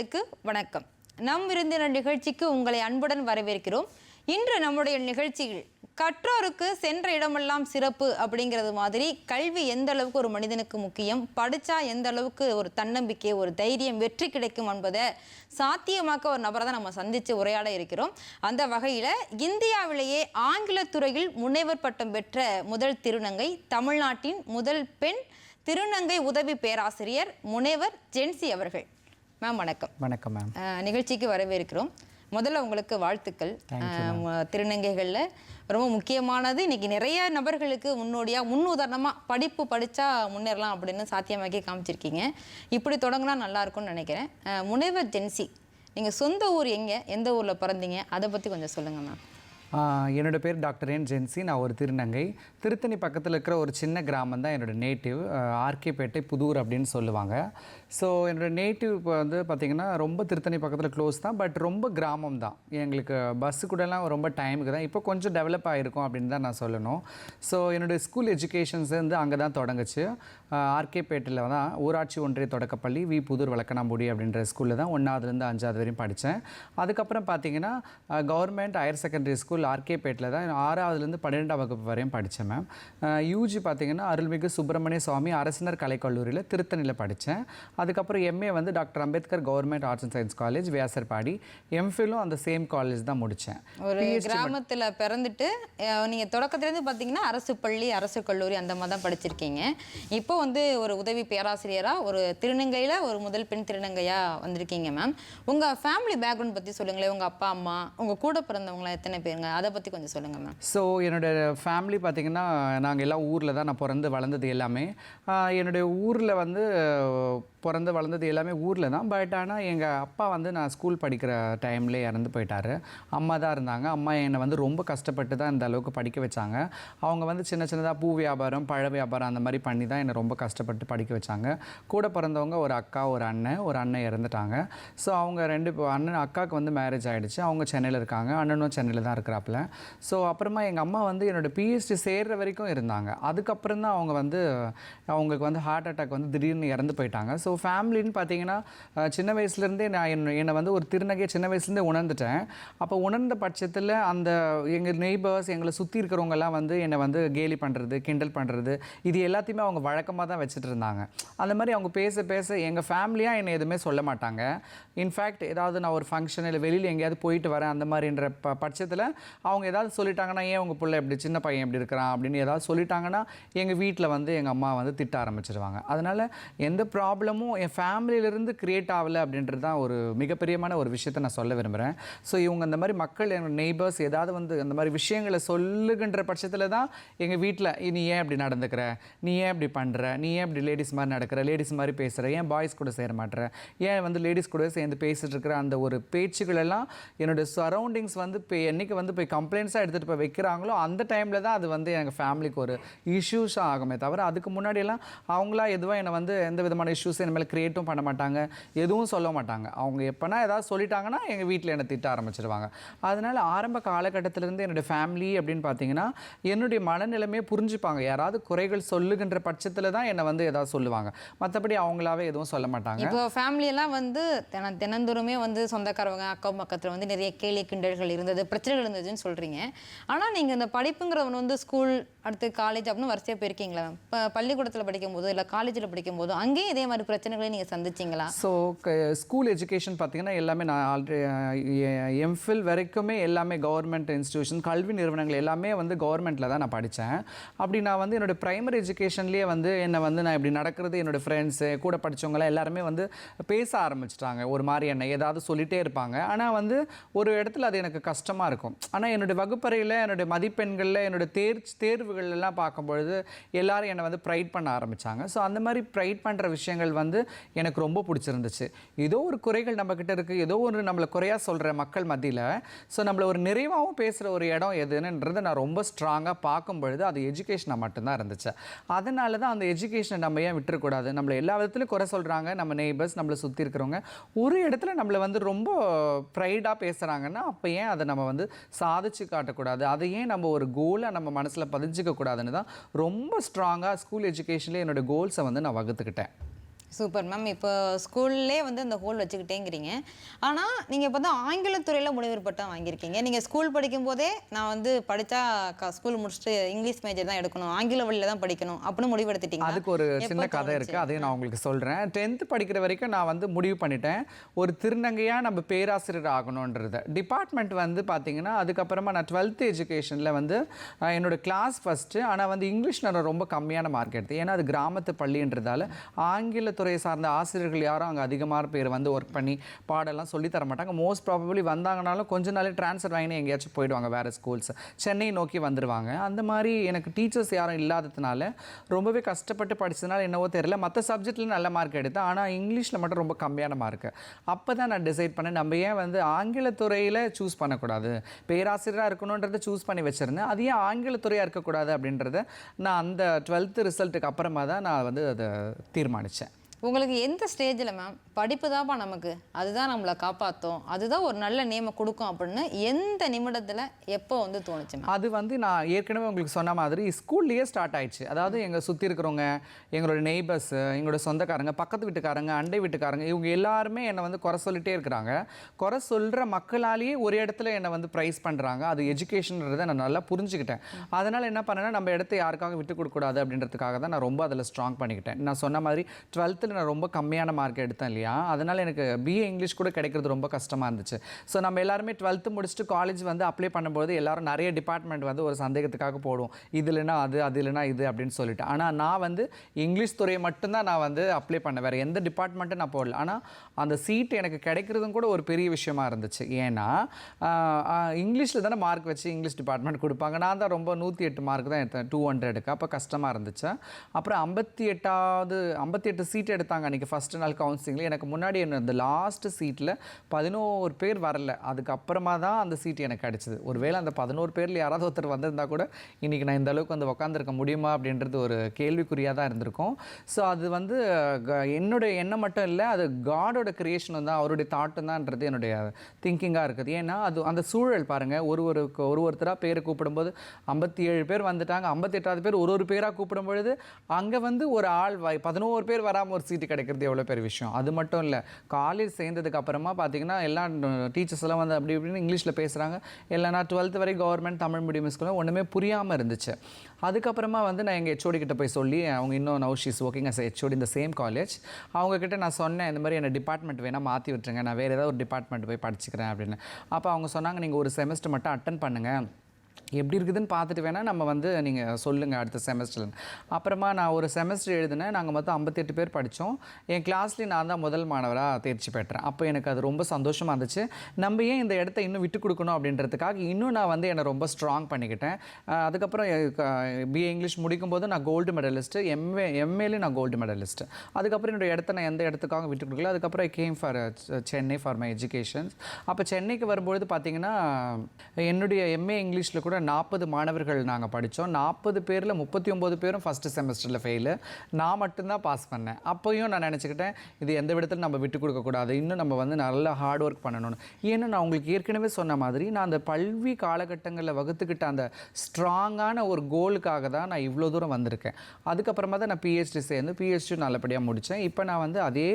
நேயர்களுக்கு வணக்கம். நம் விருந்தினர் நிகழ்ச்சிக்கு உங்களை அன்புடன் வரவேற்கிறோம். இன்று நம்முடைய நிகழ்ச்சியில் கற்றோருக்கு சென்ற இடமெல்லாம் சிறப்பு அப்படிங்கிறது மாதிரி கல்வி எந்த அளவுக்கு ஒரு மனிதனுக்கு முக்கியம் படித்தா எந்த அளவுக்கு ஒரு தன்னம்பிக்கை ஒரு தைரியம் வெற்றி கிடைக்கும் என்பதை சாத்தியமாக்க ஒரு நபரை தான் நம்ம சந்தித்து உரையாட இருக்கிறோம். அந்த வகையில் இந்தியாவிலேயே ஆங்கில துறையில் முனைவர் பட்டம் பெற்ற முதல் திருநங்கை தமிழ்நாட்டின் முதல் பெண் திருநங்கை உதவி பேராசிரியர் முனைவர் ஜென்சி அவர்கள். மேம் வணக்கம். வணக்கம் மேம் நிகழ்ச்சிக்கு வரவேற்கிறோம். முதல்ல உங்களுக்கு வாழ்த்துக்கள். திருநங்கைகளில் ரொம்ப முக்கியமானது இன்னைக்கு நிறைய நபர்களுக்கு முன்னோடியாக முன் உதாரணமாக படிப்பு படித்தா முன்னேறலாம் அப்படின்னு சாத்தியமாக்கி காமிச்சிருக்கீங்க. இப்படி தொடங்கினா நல்லா இருக்கும்னு நினைக்கிறேன். முனைவர் ஜென்சி நீங்கள் சொந்த ஊர் எங்கே எந்த ஊரில் பிறந்தீங்க? அதை பற்றி கொஞ்சம் சொல்லுங்கள் மேம் ஆஹ் என்னோட பேர் டாக்டர் என் ஜென்சி நான் ஒரு திருநங்கை. திருத்தணி பக்கத்தில் இருக்கிற ஒரு சின்ன கிராமம் தான் என்னோட நேட்டிவ் ஆர்கேபேட்டை புதூர் அப்படின்னு சொல்லுவாங்க. ஸோ என்னோட நேட்டிவ் இப்போ வந்து பார்த்திங்கன்னா ரொம்ப திருத்தணி பக்கத்தில் க்ளோஸ் தான். பட் ரொம்ப கிராமம் தான். எங்களுக்கு பஸ்ஸு கூடலாம் ரொம்ப டைமுக்கு தான். இப்போ கொஞ்சம் டெவலப் ஆகிருக்கும் அப்படின்னு தான் நான் சொல்லணும். ஸோ என்னுடைய ஸ்கூல் எஜுகேஷன்ஸ் வந்து அங்கே தான் தொடங்குச்சு. ஆர்கேபேட்டில் தான் ஊராட்சி ஒன்றிய தொடக்கப்பள்ளி வி புதூர் வழக்கணாம்புடி அப்படின்ற ஸ்கூலில் தான் ஒன்றாவதுலேருந்து அஞ்சாவது வரையும் படித்தேன் அதுக்கப்புறம் பார்த்தீங்கன்னா கவர்மெண்ட் ஹையர் செகண்டரி ஸ்கூல் ஆர்கேபேட்டில் தான் ஆறாவதுலேருந்து பன்னிரெண்டாம் வகுப்பு வரையும் படித்தேன் மேம் யூஜி பார்த்திங்கன்னா அருள்மிகு சுப்பிரமணிய சுவாமி அரசினர் கலைக்கல்லூரியில் திருத்தணியில் படித்தேன் அதுக்கப்புறம் எம்ஏ வந்து doctor Ambedkar government arts and science college Vyasarpadi. எம்ஃபிலும் அந்த சேம் காலேஜ் தான் முடித்தேன் ஒரு கிராமத்தில் பிறந்துட்டு அஹ், நீங்க தொடக்கத்துலேருந்து பார்த்தீங்கன்னா அரசு பள்ளி அரசு கல்லூரி அந்த மாதிரி தான் படிச்சிருக்கீங்க. இப்போ வந்து ஒரு உதவி பேராசிரியரா ஒரு திருநங்கையில ஒரு முதல் பெண் திருநங்கையா வந்திருக்கீங்க மேம் உங்க ஃபேமிலி பேக்ரவுண்ட் பத்தி சொல்லுங்களேன். உங்க அப்பா அம்மா உங்க கூட பிறந்தவங்களாம் எத்தனை பேருங்க? அதை பத்தி கொஞ்சம் சொல்லுங்க மேம் ஸோ என்னோட ஃபேமிலி பார்த்திங்கன்னா நாங்கள் எல்லாம் ஊரில் தான் நான் பிறந்து வளர்ந்தது எல்லாமே. என்னுடைய ஊரில் வந்து பிறந்து வளர்ந்தது எல்லாமே ஊரில் தான். பட் ஆனால் எங்கள் அப்பா வந்து நான் ஸ்கூல் படிக்கிற டைம்லேயே இறந்து போயிட்டாரு. அம்மா தான் இருந்தாங்க. அம்மா என்னை வந்து ரொம்ப கஷ்டப்பட்டு தான் இந்த அளவுக்கு படிக்க வச்சாங்க. அவங்க வந்து சின்ன சின்னதாக பூ வியாபாரம் பழ வியாபாரம் அந்த மாதிரி பண்ணி தான் என்னை ரொம்ப கஷ்டப்பட்டு படிக்க வச்சாங்க. கூட பிறந்தவங்க ஒரு அக்கா ஒரு அண்ணன் ஒரு அண்ணன் இறந்துட்டாங்க. ஸோ அவங்க ரெண்டு அண்ணன் அக்காவுக்கு வந்து மேரேஜ் ஆகிடுச்சு அவங்க சென்னையில் இருக்காங்க. அண்ணனும் சென்னையில் தான் இருக்கிறாப்புல. ஸோ அப்புறமா எங்கள் அம்மா வந்து என்னோட பிஹெச்டி சேர்கிற வரைக்கும் இருந்தாங்க. அதுக்கப்புறம் தான் அவங்க வந்து அவங்களுக்கு வந்து ஹார்ட் அட்டாக் வந்து திடீர்னு இறந்து போயிட்டாங்க. ஸோ ஃபேமிலின்னு பார்த்தீங்கன்னா சின்ன வயசுலேருந்தே நான் என்ன என்னை வந்து ஒரு திருநகையை சின்ன வயசுலேருந்தே உணர்ந்துட்டேன். அப்போ உணர்ந்த பட்சத்தில் அந்த எங்கள் நெய்பர்ஸ் எங்களை சுற்றி இருக்கிறவங்கெல்லாம் வந்து என்னை வந்து கேலி பண்ணுறது கிண்டல் பண்ணுறது இது எல்லாத்தையுமே அவங்க வழக்கமாக தான் வச்சுட்டு இருந்தாங்க அந்த மாதிரி அவங்க பேச பேச எங்கள் ஃபேமிலியாக என்னை எதுவுமே சொல்ல மாட்டாங்க. இன்ஃபேக்ட் ஏதாவது நான் ஒரு ஃபங்க்ஷன் இல்லை வெளியில் எங்கேயாவது போயிட்டு வரேன் அந்த மாதிரின்ற ப பட்சத்தில் அவங்க ஏதாவது சொல்லிட்டாங்கன்னா ஏன் உங்கள் பிள்ளை இப்படி சின்ன பையன் இப்படி இருக்கிறான்? அப்படின்னு ஏதாவது சொல்லிட்டாங்கன்னா எங்கள் வீட்டில் வந்து எங்கள் அம்மா வந்து திட்ட ஆரம்பிச்சிருவாங்க. அதனால் எந்த ப்ராப்ளமும் என் ஃபேமிலியிலேருந்து க்ரியேட் ஆகலை அப்படின்றது தான் ஒரு மிகப்பெரியமான ஒரு விஷயத்தை நான் சொல்ல விரும்புகிறேன் ஸோ இவங்க அந்த மாதிரி மக்கள் எங்கள் நெய்பர்ஸ் ஏதாவது வந்து அந்த மாதிரி விஷயங்களை சொல்லுகின்ற பட்சத்தில் தான் எங்கள் வீட்டில் நீ ஏன் இப்படி நடந்துக்கிற? நீ ஏன் இப்படி பண்ணுற நீ ஏன் இப்படி லேடிஸ் மாதிரி நடக்கிற? லேடிஸ் மாதிரி பேசுகிற ஏன் பாய்ஸ் கூட சேர மாட்டேற ஏன் வந்து லேடிஸ் கூட சேர்ந்து பேசிட்டு இருக்கிற அந்த ஒரு பேச்சுகளெல்லாம் எல்லாம் என்னோட சரௌண்டிங்ஸ் வந்து இப்போ என்னைக்கு வந்து போய் கம்ப்ளைண்ட்ஸாக எடுத்துகிட்டு போய் வைக்கிறாங்களோ அந்த டைமில் தான் அது வந்து எங்கள் ஃபேமிலிக்கு ஒரு இஷ்யூஸாக ஆகுமே தவிர அதுக்கு முன்னாடியெல்லாம் அவங்களா எதுவும் என்னை வந்து எந்த விதமான இஷ்யூஸ் என்ன மேலே க்ரியேட்டும் பண்ண மாட்டாங்க எதுவும் சொல்ல மாட்டாங்க. அவங்க எப்போனா ஏதாவது சொல்லிட்டாங்கன்னா எங்கள் வீட்டில் என்னை திட்ட ஆரம்பிச்சிருவாங்க. அதனால் ஆரம்ப காலகட்டத்திலேருந்து என்னுடைய ஃபேமிலி அப்படின்னு பார்த்தீங்கன்னா என்னுடைய மனநிலைமையை புரிஞ்சுப்பாங்க. யாராவது குறைகள் சொல்லுகின்ற பட்சத்தில் தான் என்னை வந்து ஏதாவது சொல்லுவாங்க. மற்றபடி அவங்களாவே எதுவும் சொல்ல மாட்டாங்க. இப்போ ஃபேமிலியெல்லாம் வந்து தினந்தோறுமே வந்து சொந்தக்காரவங்க அக்கம் பக்கத்தில் வந்து நிறைய கேலி கிண்டல்கள் இருந்தது பிரச்சனைகள் இருந்ததுன்னு சொல்கிறீங்க ஆனால் நீங்கள் இந்த படிப்புங்கிறவன் வந்து ஸ்கூல் அடுத்து காலேஜ் அப்படின்னு வரிசையாக போயிருக்கீங்களா? இப்போ பள்ளிக்கூடத்தில் படிக்கும்போது இல்லை காலேஜில் படிக்கும்போது அங்கேயும் இதே மாதிரி பிரச்சனைகளையும் நீங்கள் சந்திச்சிங்களா? ஸோ ஸ்கூல் எஜுகேஷன் பார்த்தீங்கன்னா எல்லாமே நான் ஆல்ரெடி எம்ஃபில் வரைக்குமே எல்லாமே கவர்மெண்ட் இன்ஸ்டியூஷன் கல்வி நிறுவனங்கள் எல்லாமே வந்து கவர்மெண்ட்டில் தான் நான் படித்தேன் அப்படி நான் வந்து என்னுடைய ப்ரைமரி எஜுகேஷன்லேயே வந்து என்னை வந்து நான் இப்படி நடக்கிறது என்னோடய ஃப்ரெண்ட்ஸு கூட படித்தவங்களாம் எல்லாருமே வந்து பேச ஆரம்பிச்சிட்டாங்க. ஒரு மாதிரி என்னை ஏதாவது சொல்லிகிட்டே இருப்பாங்க. ஆனால் வந்து ஒரு இடத்துல அது எனக்கு கஷ்டமாக இருக்கும். ஆனால் என்னுடைய வகுப்பறையில் என்னுடைய மதிப்பெண்களில் என்னோட தேர்ச்சி தேர்வுகள் எல்லாம் பார்க்கும்பொழுது எல்லாரும் என்னை வந்து ப்ரைட் பண்ண ஆரம்பித்தாங்க ஸோ அந்த மாதிரி ப்ரைட் பண்ணுற விஷயங்கள் வந்து எனக்கு ரொம்ப பிடிச்சிருந்துச்சு. ஏதோ ஒரு குறைகள் நம்மக்கிட்ட இருக்குது ஏதோ ஒரு நம்மளை குறையாக சொல்கிற மக்கள் மத்தியில் ஸோ நம்மளை ஒரு நிறைவாகவும் பேசுகிற ஒரு இடம் எதுன்னுன்றதை நான் ரொம்ப ஸ்ட்ராங்காக பார்க்கும் பொழுது அது எஜுகேஷனாக மட்டும்தான் இருந்துச்சு. அதனால தான் அந்த எஜுகேஷனை நம்ம ஏன் விட்டுறக்கூடாது நம்மளை எல்லா விதத்துலையும் குறை சொல்கிறாங்க நம்ம நெய்பர்ஸ் நம்மளை சுற்றி இருக்கிறவங்க. ஒரு இடத்துல நம்மளை வந்து ரொம்ப ப்ரைடாக பேசுகிறாங்கன்னா அப்போ ஏன் அதை நம்ம வந்து சாதிச்சு காட்டக்கூடாது அதை ஏன் நம்ம ஒரு கோலை நம்ம மனசில் பதிஞ்சிக்க கூடாதுன்னு தான் ரொம்ப ஸ்ட்ராங்காக ஸ்கூல் எஜுகேஷனில் என்னோட கோல்ஸை வந்து நான் வகுத்துக்கிட்டேன். Super ma'am. இப்போ ஸ்கூல்லே வந்து அந்த ஹோல் வச்சுக்கிட்டேங்கிறீங்க. ஆனால் நீங்கள் இப்போ தான் ஆங்கிலத்துறையில் முனைவர் பட்டம் வாங்கியிருக்கீங்க. நீங்கள் ஸ்கூல் படிக்கும் போதே நான் வந்து படித்தா ஸ்கூல் முடிச்சுட்டு இங்கிலீஷ் மேஜர் தான் எடுக்கணும். ஆங்கில வழியில் தான் படிக்கணும் அப்படின்னு முடிவெடுத்துட்டீங்க அதுக்கு ஒரு சின்ன கதை இருக்கு. அதையும் நான் உங்களுக்கு சொல்றேன். டென்த் படிக்கிற வரைக்கும் நான் வந்து முடிவு பண்ணிட்டேன். ஒரு திருநங்கையா நம்ம பேராசிரியர் ஆகணுன்றது. டிபார்ட்மெண்ட் வந்து பாத்தீங்கன்னா அதுக்கப்புறமா நான் டுவெல்த் எஜுகேஷனில் வந்து அஹ், என்னோட கிளாஸ் ஃபஸ்ட்டு ஆனால் வந்து இங்கிலீஷ் நான் ரொம்ப கம்மியான மார்க் எடுத்தேன். ஏன்னா அது கிராமத்து பள்ளின்றதால துறையை சார்ந்த ஆசிரியர்கள் யாரும் அங்கே அதிகமாக பேர் வந்து ஒர்க் பண்ணி பாடெல்லாம் சொல்லித்தர மாட்டாங்க. மோஸ்ட் ப்ராபபிளி வந்தாங்கனாலும் கொஞ்ச நாளே ட்ரான்ஸ்ஃபர் வாங்கி எங்கேயாச்சும் போயிடுவாங்க வேறு ஸ்கூல்ஸ் சென்னை நோக்கி வந்துடுவாங்க அந்த மாதிரி எனக்கு டீச்சர்ஸ் யாரும் இல்லாததுனால ரொம்பவே கஷ்டப்பட்டு படித்ததுனால என்னவோ தெரியல. மற்ற சப்ஜெக்டில் நல்ல மார்க் எடுத்தேன். ஆனால் இங்கிலீஷில் மட்டும் ரொம்ப கம்மியான மார்க்கு அப்போ தான் நான் டிசைட் பண்ணேன் நம்ம ஏன் வந்து ஆங்கிலத்துறையில் சூஸ் பண்ணக்கூடாது? பேராசிரியராக இருக்கணுன்றதை சூஸ் பண்ணி வச்சுருந்தேன். அது ஏன் ஆங்கிலத்துறையாக இருக்கக்கூடாது அப்படின்றத நான் அந்த டுவெல்த்து ரிசல்ட்டுக்கு அப்புறமா தான் நான் வந்து அதை தீர்மானித்தேன் உங்களுக்கு எந்த ஸ்டேஜில் மேம் படிப்பு தான்ப்பா நமக்கு. அதுதான் நம்மளை காப்பாற்றும் அதுதான் ஒரு நல்ல நேமை கொடுக்கும் அப்படின்னு எந்த நிமிடத்தில் எப்போ வந்து தோணுச்சு அது வந்து நான் ஏற்கனவே உங்களுக்கு சொன்ன மாதிரி ஸ்கூல்லையே ஸ்டார்ட் ஆயிடுச்சு. அதாவது எங்கள் சுற்றி இருக்கிறவங்க எங்களோட நெய்பர்ஸ் எங்களோட சொந்தக்காரங்க பக்கத்து வீட்டுக்காரங்க அண்டை வீட்டுக்காரங்க இவங்க எல்லாருமே என்னை வந்து குறை சொல்லிட்டே இருக்கிறாங்க. குறை சொல்கிற மக்களாலேயே ஒரு இடத்துல என்னை வந்து ப்ரைஸ் பண்ணுறாங்க அது எஜுகேஷன்றதை நான் நல்லா புரிஞ்சுக்கிட்டேன். அதனால் என்ன பண்ணேன்னா நம்ம இடத்த யாருக்காக விட்டு கொடுக்கூடாது அப்படின்றதுக்காக தான் நான் ரொம்ப அதில் ஸ்ட்ராங் பண்ணிக்கிட்டேன். நான் சொன்ன மாதிரி டுவெல்த்தில் நான் ரொம்ப கம்மியான மார்க் எடுத்தேன் இல்லையா? அதனால் எனக்கு பிஏ இங்கிலீஷ் கூட கிடைக்கிறது ரொம்ப கஷ்டமாக இருந்துச்சு. ஸோ நம்ம எல்லாருமே டுவெல்த்து முடிச்சுட்டு காலேஜ் வந்து அப்ளை பண்ணும்போது எல்லாரும் நிறைய டிபார்ட்மெண்ட் வந்து ஒரு சந்தேகத்துக்காக போடுவோம். இது இல்லைனா அது அது இல்லைனா இது அப்படின்னு சொல்லிட்டு. ஆனால் நான் வந்து இங்கிலீஷ் துறையை மட்டும்தான் நான் வந்து அப்ளை பண்ணேன். வேறு எந்த டிபார்ட்மெண்ட்டும் நான் போடல. ஆனால் அந்த சீட் எனக்கு கிடைக்கிறதும் கூட ஒரு பெரிய விஷயமா இருந்துச்சு. ஏன்னா இங்கிலீஷில் தானே மார்க் வச்சு இங்கிலீஷ் டிபார்ட்மெண்ட் கொடுப்பாங்க. நான் தான் ரொம்ப நூற்றி எட்டு மார்க் தான் எடுத்தேன். டூ ஹண்ட்ரடுக்கு அப்போ கஷ்டமாக இருந்துச்சு. அப்புறம் ஐம்பத்தி எட்டாவது ஐம்பத்தி எட்டு சீட் எடுத்தாங்க அன்றைக்கி ஃபஸ்ட்டு நாள் கவுன்சிலிங்கில் எனக்கு முன்னாடி என்ன அந்த லாஸ்ட்டு சீட்டில் பதினோரு பேர் வரல. அதுக்கப்புறமா தான் அந்த சீட் எனக்கு கிடச்சிது. ஒருவேளை அந்த பதினோரு பேரில் யாராவது ஒருத்தர் வந்திருந்தா கூட இன்றைக்கி நான் இந்த அளவுக்கு வந்து உட்காந்துருக்க முடியுமா அப்படின்றது ஒரு கேள்விக்குறியாக தான் இருந்திருக்கும். ஸோ அது வந்து க- என்னுடைய எண்ணம் மட்டும் இல்லை அது காடோட கிரியேஷனும் தான் அவருடைய தாட்டும் தான்ன்றது என்னுடைய திங்கிங்காக இருக்குது. ஏன்னா அது அந்த சூழல் பாருங்கள் ஒரு ஒரு ஒரு ஒருத்தராக பேரை கூப்பிடும்போது ஐம்பத்தி ஏழு பேர் வந்துட்டாங்க. ஐம்பத்தெட்டாவது பேர் ஒரு ஒரு பேராக கூப்பிடும் பொழுது அங்கே வந்து ஒரு ஆள் வாய் பதினோரு பேர் வராமல் ஒரு சீட்டு கிடைக்கிறது எவ்வளோ பெரிய விஷயம்? அது மட்டும் இல்லை காலேஜ் சேர்ந்ததுக்கு அப்புறமா பார்த்தீங்கன்னா எல்லா டீச்சர்ஸ் எல்லாம் வந்து அப்படி இப்படின்னு இங்கிலீஷில் பேசுகிறாங்க இல்லை நான் டுவெல்த் வரை கவர்மெண்ட் தமிழ் மீடியம் ஸ்கூலில் ஒன்றுமே புரியாமல் இருந்துச்சு. அதுக்கப்புறமா வந்து நான் எங்கள் ஹெச்ஓடி கிட்ட போய் சொல்லி அவங்க இன்னும் now she's working as HOD இந்த சேம் காலேஜ் அவங்கக்கிட்ட நான் சொன்னேன் இந்த மாதிரி என்ன டிபார்ட்மெண்ட் வேணால் மாற்றி விட்டுருங்க. நான் வேறு ஏதாவது ஒரு டிபார்ட்மெண்ட் போய் படிச்சுக்கிறேன் அப்படின்னு. அப்போ அவங்க சொன்னாங்க நீங்கள் ஒரு செமஸ்டர் மட்டும் அட்டன் பண்ணுங்கள் எப்படி இருக்குதுன்னு பார்த்துட்டு வேணால் நம்ம வந்து நீங்கள் சொல்லுங்கள் அடுத்த செமஸ்டர் அப்புறமா நான் ஒரு செமஸ்டர் எழுதினேன். நாங்கள் மொத்தம் ஐம்பத்தெட்டு பேர் படித்தோம் என் கிளாஸ்லேயும் நான் தான் முதல் மாணவராக தேர்ச்சி பெற்றேன். அப்போ எனக்கு அது ரொம்ப சந்தோஷமாக இருந்துச்சு. நம்ம ஏன் இந்த இடத்த இன்னும் விட்டு கொடுக்கணும் அப்படின்றதுக்காக இன்னும் நான் வந்து என்னை ரொம்ப ஸ்ட்ராங் பண்ணிக்கிட்டேன். அதுக்கப்புறம் பிஏ இங்கிலீஷ் முடிக்கும்போது நான் கோல்டு மெடலிஸ்ட்டு எம்ஏ எம்ஏலையும் நான் கோல்டு மெடலிஸ்ட்டு அதுக்கப்புறம் என்னோட இடத்த நான் எந்த இடத்துக்காக விட்டு கொடுக்கல. அதுக்கப்புறம் I came for Chennai for my education அப்போ சென்னைக்கு வரும்பொழுது பார்த்தீங்கன்னா என்னுடைய எம்ஏ இங்கிலீஷில் கூட நாற்பது மாணவர்கள் நாங்கள் படித்தோம் நாற்பது பேரில் முப்பத்தி ஒம்பது பேரும் ஃபஸ்ட்டு செமஸ்டரில் ஃபெயிலு நான் மட்டும்தான் பாஸ் பண்ணேன். அப்போயும் நான் நினச்சிக்கிட்டேன் இது எந்த விதத்தில் நம்ம விட்டு கொடுக்கக்கூடாது இன்னும் நம்ம வந்து நல்லா ஹார்ட் ஒர்க் பண்ணணும்னு ஏன்னா நான் உங்களுக்கு ஏற்கனவே சொன்ன மாதிரி நான் அந்த பல்வி காலகட்டங்களில் வகுத்துக்கிட்ட அந்த ஸ்ட்ராங்கான ஒரு கோலுக்காக தான் நான் இவ்வளோ தூரம் வந்திருக்கேன். அதுக்கப்புறமா தான் நான் பிஹெச்டி சேர்ந்து பிஹெச்டி நல்லபடியாக முடித்தேன் இப்போ நான் வந்து அதே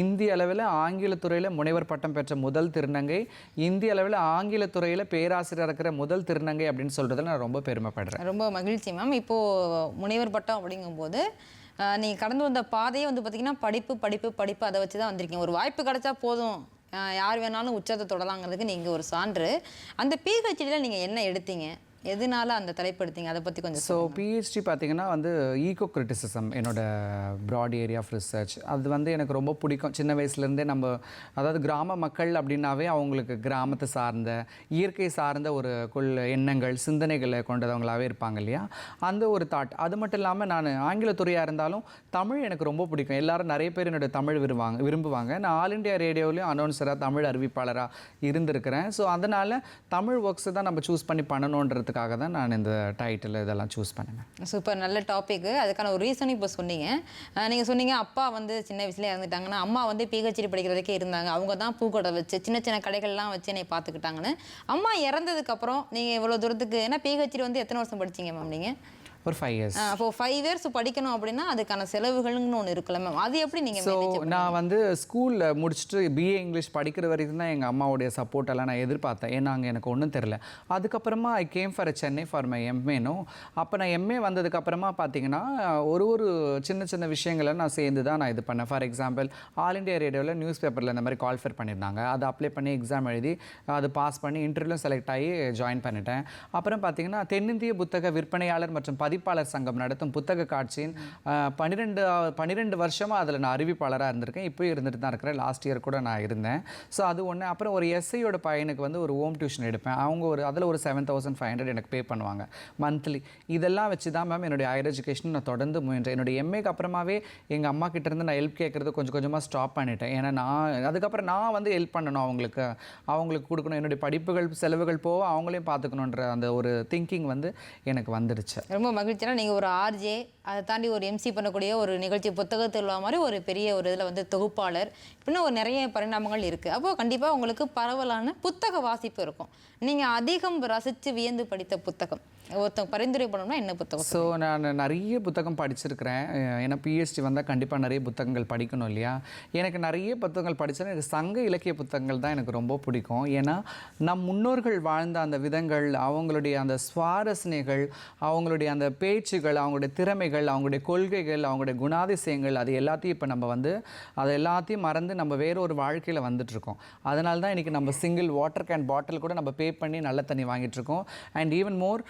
இந்திய அளவில் ஆங்கிலத்துறையில் முனைவர் பட்டம் பெற்ற முதல் திருநங்கை இந்திய அளவில் ஆங்கிலத்துறையில் பேராசிரியர் இருக்கிற முதல் திருநங்கை அப்படின்னு சொல்கிறதுல நான் ரொம்ப பெருமைப்படுறேன். ரொம்ப மகிழ்ச்சி மேம் இப்போது முனைவர் பட்டம் அப்படிங்கும்போது நீங்கள் கடந்து வந்த பாதையே வந்து பார்த்தீங்கன்னா படிப்பு படிப்பு படிப்பு அதை வச்சு தான் வந்திருக்கீங்க. ஒரு வாய்ப்பு கிடைச்சா போதும். யார் வேணாலும் உச்சத்தை தொடலாங்கிறதுக்கு நீங்கள் ஒரு சான்று. அந்த பிஹெச்டியில் நீங்கள் என்ன எடுத்தீங்க? எதனால அந்த தலைப்பு எடுத்தீங்க அதை பற்றி கொஞ்சம் ஸோ பிஹெச்டி பார்த்தீங்கன்னா வந்து ஈகோ கிரிட்டிசிசம் என்னோட ப்ராட் ஏரியா ஆஃப் ரிசர்ச் அது வந்து எனக்கு ரொம்ப பிடிக்கும். சின்ன வயசுலேருந்தே நம்ம அதாவது கிராம மக்கள் அப்படின்னாவே அவங்களுக்கு கிராமத்தை சார்ந்த இயற்கை சார்ந்த ஒரு கொள் எண்ணங்கள் சிந்தனைகளை கொண்டவங்களாகவே இருப்பாங்க இல்லையா? அந்த ஒரு தாட் அது மட்டும் இல்லாமல் நான் ஆங்கிலத்துறையாக இருந்தாலும் தமிழ் எனக்கு ரொம்ப பிடிக்கும். எல்லாரும் நிறைய பேர் என்னோட தமிழ் விரும்புவாங்க விரும்புவாங்க. நான் ஆல் இண்டியா ரேடியோலையும் அனௌன்சராக தமிழ் அறிவிப்பாளராக இருந்திருக்கிறேன். ஸோ அதனால் தமிழ் ஒர்க்ஸை தான் நம்ம சூஸ் பண்ணி சொல்கிறதுக்காக தான் நான் இந்த டைட்டில் இதெல்லாம் சூஸ் பண்ணினேன் சூப்பர் நல்ல டாபிக் அதுக்கான ஒரு ரீசன் இப்போ சொன்னீங்க. நீங்கள் சொன்னீங்க அப்பா வந்து சின்ன வயசுல இறந்துட்டாங்கன்னா அம்மா வந்து பிஹெச்டி படிக்கிற வரைக்கும் இருந்தாங்க. அவங்க தான் பூக்கடை வச்சு சின்ன சின்ன கடைகள்லாம் வச்சு என்னை பார்த்துக்கிட்டாங்கன்னு. அம்மா இறந்ததுக்கப்புறம் நீங்கள் இவ்வளோ தூரத்துக்கு ஏன்னா பிஹெச்டி வந்து எத்தனை வருஷம் படிச்சீங்க மேம் நீங்கள் ஒரு ஃபைவ் இயர்ஸ் அப்போ ஃபைவ் இயர்ஸ் படிக்கணும் அப்படின்னா அதுக்கான செலவுகள்னு ஒன்று இருக்குல்ல மேம் அது எப்படி நீங்க ஸோ நான் வந்து ஸ்கூலில் முடிச்சுட்டு பிஏ இங்கிலீஷ் படிக்கிற வரைக்கும் தான் எங்கள் அம்மாவுடைய சப்போர்ட் எல்லாம் நான் எதிர்பார்த்தேன். ஏன்னா அங்கே எனக்கு ஒன்றும் தெரில அதுக்கப்புறமா I came for Chennai for my எம்ஏனும் அப்போ நான் எம்ஏ வந்ததுக்கப்புறமா பார்த்தீங்கன்னா ஒரு ஒரு சின்ன சின்ன விஷயங்களை நான் சேர்ந்து தான் நான் இது பண்ணேன். ஃபார் எக்ஸாம்பிள் ஆல் இண்டியா ரேடியோவில் நியூஸ் பேப்பரில் இந்த மாதிரி கால்ஃபர் பண்ணியிருந்தாங்க. அதை அப்ளை பண்ணி எக்ஸாம் எழுதி அது பாஸ் பண்ணி இன்டர்வியூ செலக்ட் ஆகி ஜாயின் பண்ணிட்டேன். அப்புறம் பார்த்தீங்கன்னா தென்னிந்திய புத்தக விற்பனையாளர் மற்றும் பதிப்பாளர் சங்கம் நடத்தும் புத்தக காட்சியின் பன்னிரெண்டு பன்னிரெண்டு வருஷமாக அதில் நான் அறிவிப்பாளராக இருந்திருக்கேன். இப்போயும் இருந்துட்டு தான் இருக்கிறேன். லாஸ்ட் இயர் கூட நான் இருந்தேன். ஸோ அது ஒன்று அப்புறம் ஒரு எஸ்ஐயோட பையனுக்கு வந்து ஒரு ஹோம் டியூஷன் எடுப்பேன். அவங்க ஒரு அதில் ஒரு செவன் தௌசண்ட் ஃபைவ் ஹண்ட்ரட் எனக்கு பே பண்ணுவாங்க மந்த்லி இதெல்லாம் வச்சு தான் மேம் என்னுடைய ஹையர் எஜுகேஷன் நான் தொடர்ந்து முயன்றேன். என்னுடைய எம்ஏக்கு அப்புறமாவே எங்கள் அம்மா கிட்டேருந்து நான் ஹெல்ப் கேட்குறது கொஞ்சம் கொஞ்சமாக ஸ்டாப் பண்ணிட்டேன். ஏன்னா நான் அதுக்கப்புறம் நான் வந்து ஹெல்ப் பண்ணணும் அவங்களுக்கு. அவங்களுக்கு கொடுக்கணும். என்னுடைய படிப்புகள் செலவுகள் போக அவங்களையும் பார்த்துக்கணுன்ற அந்த ஒரு திங்கிங் வந்து எனக்கு வந்துடுச்சு ரொம்ப மகிழ்ச்சினா நீங்கள் ஒரு ஆர்ஜே அதை தாண்டி ஒரு எம்சி பண்ணக்கூடிய ஒரு நிகழ்ச்சி புத்தக திருவிழா மாதிரி ஒரு பெரிய ஒரு இதில் வந்து தொகுப்பாளர். இப்படின்னு ஒரு நிறைய பரிணாமங்கள் இருக்குது. அப்போது கண்டிப்பாக உங்களுக்கு பரவலான புத்தக வாசிப்பு இருக்கும். நீங்கள் அதிகம் ரசித்து வியந்து படித்த புத்தகம். ஒருத்தவங்க பரிந்துரை பண்ணணும்னா என்ன புத்தகம் ஸோ நான் நிறைய புத்தகம் படிச்சிருக்கிறேன். ஏன்னா பிஹெச்டி வந்தால் கண்டிப்பாக நிறைய புத்தகங்கள் படிக்கணும் இல்லையா? எனக்கு நிறைய புத்தகங்கள் படித்தா எனக்கு சங்க இலக்கிய புத்தகங்கள் தான் எனக்கு ரொம்ப பிடிக்கும். ஏன்னா நம் முன்னோர்கள் வாழ்ந்த அந்த விதங்கள் அவங்களுடைய அந்த சுவாரசனைகள் அவங்களுடைய அந்த பேச்சுகள் அவங்களுடைய திறமைகள் அவங்களுடைய கொள்கைகள் அவங்களுடைய குணாதிசயங்கள் அது எல்லாத்தையும் இப்போ நம்ம வந்து அதை எல்லாத்தையும் மறந்து நம்ம வேற ஒரு வாழ்க்கையில் வந்துட்டுருக்கோம். அதனால தான் இன்றைக்கி நம்ம சிங்கிள் வாட்டர் கேன் பாட்டில் கூட நம்ம பே பண்ணி நல்ல தண்ணி வாங்கிட்டுருக்கோம். அண்ட் ஈவன் மோர்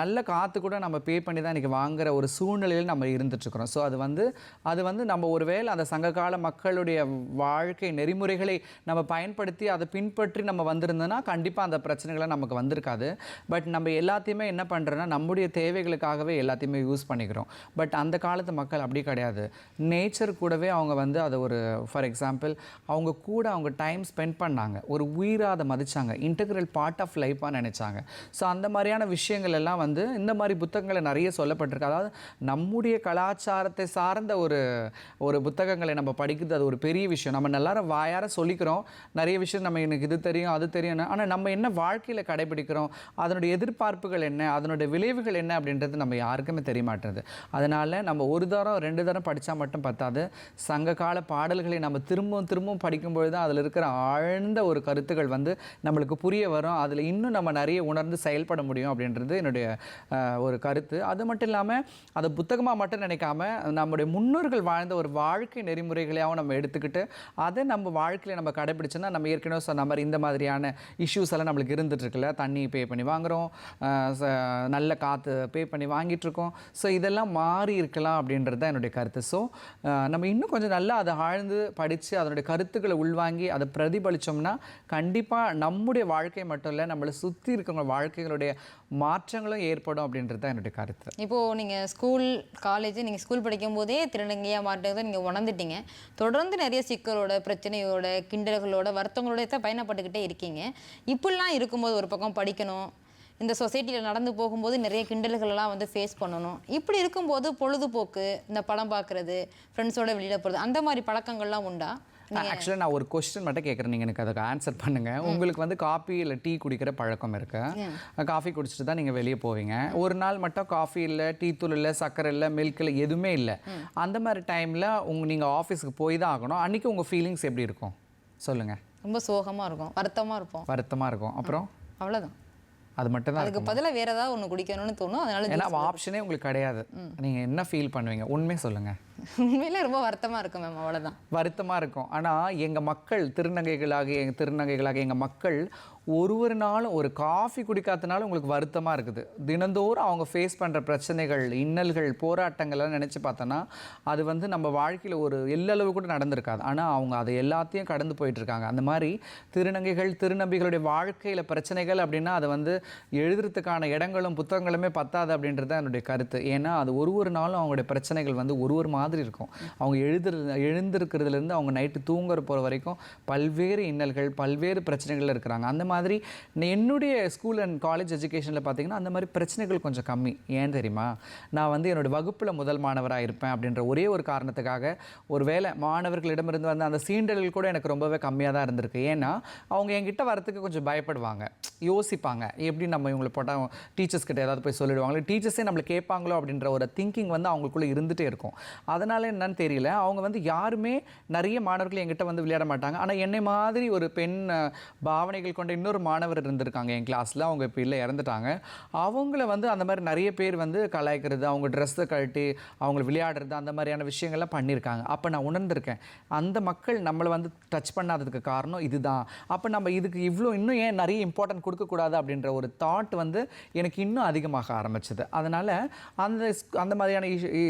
நல்ல காற்று கூட நம்ம பே பண்ணி தான் இன்றைக்கி வாங்குற ஒரு சூழ்நிலையில் நம்ம இருந்துட்டுருக்குறோம். ஸோ அது வந்து அது வந்து நம்ம ஒருவேளை அந்த சங்ககால மக்களுடைய வாழ்க்கை நெறிமுறைகளை நம்ம பயன்படுத்தி அதை பின்பற்றி நம்ம வந்திருந்தோன்னா கண்டிப்பாக அந்த பிரச்சனைகளை நமக்கு வந்திருக்காது. பட் நம்ம எல்லாத்தையுமே என்ன பண்ணுறோன்னா நம்முடைய தேவைகளுக்காகவே எல்லாத்தையுமே யூஸ் பண்ணிக்கிறோம். பட் அந்த காலத்து மக்கள் அப்படி கிடையாது. நேச்சர் கூடவே அவங்க வந்து அதை ஒரு ஃபார் எக்ஸாம்பிள் அவங்க கூட அவங்க டைம் ஸ்பெண்ட் பண்ணாங்க. ஒரு உயிராக அதை மதித்தாங்க இன்டெக்ரல் பார்ட் ஆஃப் லைஃபாக நினச்சாங்க. ஸோ அந்த மாதிரியான விஷயங்கள் எல்லாம் வந்து இந்த மாதிரி புத்தகங்களை நிறைய சொல்லப்பட்டிருக்கு. அதாவது நம்முடைய கலாச்சாரத்தை சார்ந்த ஒரு ஒரு புத்தகங்களை நம்ம படிக்கிறது அது ஒரு பெரிய விஷயம். நம்ம எல்லாரும் வாயார சொல்லிக்கிறோம். நிறைய விஷயம் நம்ம எனக்கு இது தெரியும் அது தெரியும் ஆனால் நம்ம என்ன வாழ்க்கையில் கடைபிடிக்கிறோம்? அதனுடைய எதிர்பார்ப்புகள் என்ன? அதனுடைய விளைவுகள் என்ன? அப்படின்றது நம்ம யாருக்குமே தெரிய மாட்டேங்குது. அதனால் நம்ம ஒரு தரம் ரெண்டு தரம் படித்தா மட்டும் பத்தாது. சங்க கால பாடல்களை நம்ம திரும்பவும் திரும்பவும் படிக்கும்பொழுது தான் அதில் இருக்கிற ஆழ்ந்த ஒரு கருத்துக்கள் வந்து நம்மளுக்கு புரிய வரும். அதில் இன்னும் நம்ம நிறைய உணர்ந்து செயல்பட முடியும் அப்படின்றது என்னுடைய ஒரு கருத்து. அது மட்டும் இல்லாமல் அதை புத்தகமாக மட்டும் நினைக்காம நம்முடைய முன்னோர்கள் வாழ்ந்த ஒரு வாழ்க்கை நெறிமுறைகளையாகவும் நம்ம எடுத்துக்கிட்டு அதை நம்ம வாழ்க்கையில் நம்ம கடைபிடிச்சோன்னா நம்ம ஏற்கனவே சொன்ன மாதிரி இந்த மாதிரியான இஷ்யூஸ் எல்லாம் நம்மளுக்கு இருந்துகிட்ருக்குல்ல தண்ணி பே பண்ணி வாங்குறோம். நல்ல காற்று பே பண்ணி வாங்கிட்டு இருக்கோம். ஸோ இதெல்லாம் மாறி இருக்கலாம் அப்படின்றது தான் என்னுடைய கருத்து. ஸோ நம்ம இன்னும் கொஞ்சம் நல்லா அதை ஆழ்ந்து படித்து அதனுடைய கருத்துக்களை உள்வாங்கி அதை பிரதிபலித்தோம்னா கண்டிப்பாக நம்முடைய வாழ்க்கை மட்டும் இல்லை நம்மளை சுற்றி இருக்கிறவங்க வாழ்க்கைகளுடைய மாற்றங்களும் ஏற்படும் அப்படின்றது தான் என்னுடைய கருத்து. இப்போது நீங்கள் ஸ்கூல் காலேஜ் நீங்கள் ஸ்கூல் படிக்கும் போதே திருநங்கையாக மாட்டதை நீங்கள் உணர்ந்துட்டீங்க. தொடர்ந்து நிறைய சிக்கலோட பிரச்சனையோட கிண்டல்களோட வருத்தங்களோட தான் பயணப்பட்டுக்கிட்டே இருக்கீங்க. இப்படிலாம் இருக்கும்போது ஒரு பக்கம் படிக்கணும் இந்த சொசைட்டியில் நடந்து போகும்போது நிறைய கிண்டல்கள் எல்லாம் வந்து ஃபேஸ் பண்ணணும். இப்படி இருக்கும்போது பொழுதுபோக்கு இந்த படம் பார்க்குறது ஃப்ரெண்ட்ஸோட வெளியில போகிறது அந்த மாதிரி பழக்கங்கள்லாம் உண்டா? ஆக்சுவலாக நான் ஒரு கொஸ்டின் மட்டும் கேட்குறேன். நீங்கள் எனக்கு அதுக்கு ஆன்சர் பண்ணுங்கள் உங்களுக்கு வந்து காஃபி இல்லை டீ குடிக்கிற பழக்கம் இருக்கு? காஃபி குடிச்சிட்டு தான் நீங்கள் வெளியே போவீங்க. ஒரு நாள் மட்டும் காஃபி இல்லை டீ தூள் இல்லை சக்கரை இல்லை மில்க் இல்லை எதுவுமே இல்லை. அந்த மாதிரி டைமில் உங்க நீங்கள் ஆஃபீஸுக்கு போய் தான் ஆகணும். அன்றைக்கி உங்கள் ஃபீலிங்ஸ் எப்படி இருக்கும்? சொல்லுங்கள் ரொம்ப சோகமா இருக்கும். வருத்தமா இருப்போம். வருத்தமாக இருக்கும். அப்புறம்? அவ்வளவுதான். அது மட்டும் தான் அதுக்கு பதிலா வேற ஏதாவது ஒண்ணு குடிக்கணும்னு தோணும் அதனால ஏன்னா ஆப்ஷனே உங்களுக்கு கிடையாது. நீங்கள் என்ன ஃபீல் பண்ணுவீங்க? உண்மையை சொல்லுங்கள் உண்மையிலே ரொம்ப வருத்தமாக இருக்கும் மேம் அவ்வளோதான் வருத்தமாக இருக்கும். ஆனால் எங்கள் மக்கள் திருநங்கைகளாகிய எங்கள் திருநங்கைகளாக எங்கள் மக்கள் ஒரு ஒரு நாளும் ஒரு காஃபி குடிக்காதனால உங்களுக்கு வருத்தமாக இருக்குது. தினந்தோறும் அவங்க ஃபேஸ் பண்ணுற பிரச்சனைகள் இன்னல்கள் போராட்டங்கள்லாம் நினச்சி பார்த்தோன்னா அது வந்து நம்ம வாழ்க்கையில் ஒரு எல்லளவு கூட நடந்திருக்காது. ஆனால் அவங்க அதை எல்லாத்தையும் கடந்து போயிட்டுருக்காங்க அந்த மாதிரி திருநங்கைகள் திருநம்பிகளுடைய வாழ்க்கையில் பிரச்சனைகள் அப்படின்னா அதை வந்து எழுதுறதுக்கான இடங்களும் புத்தகங்களுமே பத்தாது அப்படின்றது தான் என்னுடைய கருத்து. ஏன்னா அது ஒரு ஒரு நாளும் அவங்களுடைய பிரச்சனைகள் வந்து ஒரு ஒரு மாதம் மாதிரி இருக்கும். அவங்க எழுதுறது எழுந்திருக்கிறதுலேருந்து அவங்க நைட்டு தூங்குற போகிற வரைக்கும் பல்வேறு இன்னல்கள் பல்வேறு பிரச்சனைகள் இருக்கிறாங்க. அந்த மாதிரி என்னுடைய ஸ்கூல் அண்ட் காலேஜ் எஜுகேஷனில் பார்த்தீங்கன்னா அந்த மாதிரி பிரச்சனைகள் கொஞ்சம் கம்மி. ஏன் தெரியுமா? நான் வந்து என்னோட வகுப்பில் முதல் மாணவராக இருப்பேன் அப்படின்ற ஒரே ஒரு காரணத்துக்காக ஒரு வேளை மாணவர்களிடமிருந்து வந்து அந்த சீண்டல்கள் கூட எனக்கு ரொம்பவே கம்மியாக தான் இருந்திருக்கு. ஏன்னா அவங்க என்கிட்ட வரத்துக்கு கொஞ்சம் பயப்படுவாங்க. யோசிப்பாங்க. எப்படி நம்ம இவங்களை போட்டால் டீச்சர்ஸ் கிட்ட ஏதாவது போய் சொல்லிடுவாங்களோ? டீச்சர்ஸே நம்மளை கேட்பாங்களோ அப்படின்ற ஒரு திங்கிங் வந்து அவங்களுக்குள்ளே இருந்துகிட்டே இருக்கும். அதனால் என்னன்னு தெரியல. அவங்க வந்து யாருமே நிறைய மாணவர்கள் என்கிட்ட வந்து விளையாட மாட்டாங்க. ஆனால் என்னை மாதிரி ஒரு பெண் பாவனைகள் கொண்ட இன்னொரு மாணவர் இருந்திருக்காங்க என் கிளாஸில் அவங்க இப்போ இல்லை இறந்துட்டாங்க. அவங்கள வந்து அந்த மாதிரி நிறைய பேர் வந்து கலாய்க்கிறது அவங்க ட்ரெஸ்ஸை கழட்டி அவங்கள விளையாடுறது அந்த மாதிரியான விஷயங்கள்லாம் பண்ணியிருக்காங்க அப்போ நான் உணர்ந்திருக்கேன். அந்த மக்கள் நம்மளை வந்து டச் பண்ணாததுக்கு காரணம் இதுதான். அப்போ நம்ம இதுக்கு இவ்வளோ இன்னும் ஏன் நிறைய இம்பார்ட்டன்ட் கொடுக்கக்கூடாது அப்படின்ற ஒரு தாட் வந்து எனக்கு இன்னும் அதிகமாக ஆரம்பிச்சது. அதனால் அந்த அந்த மாதிரியான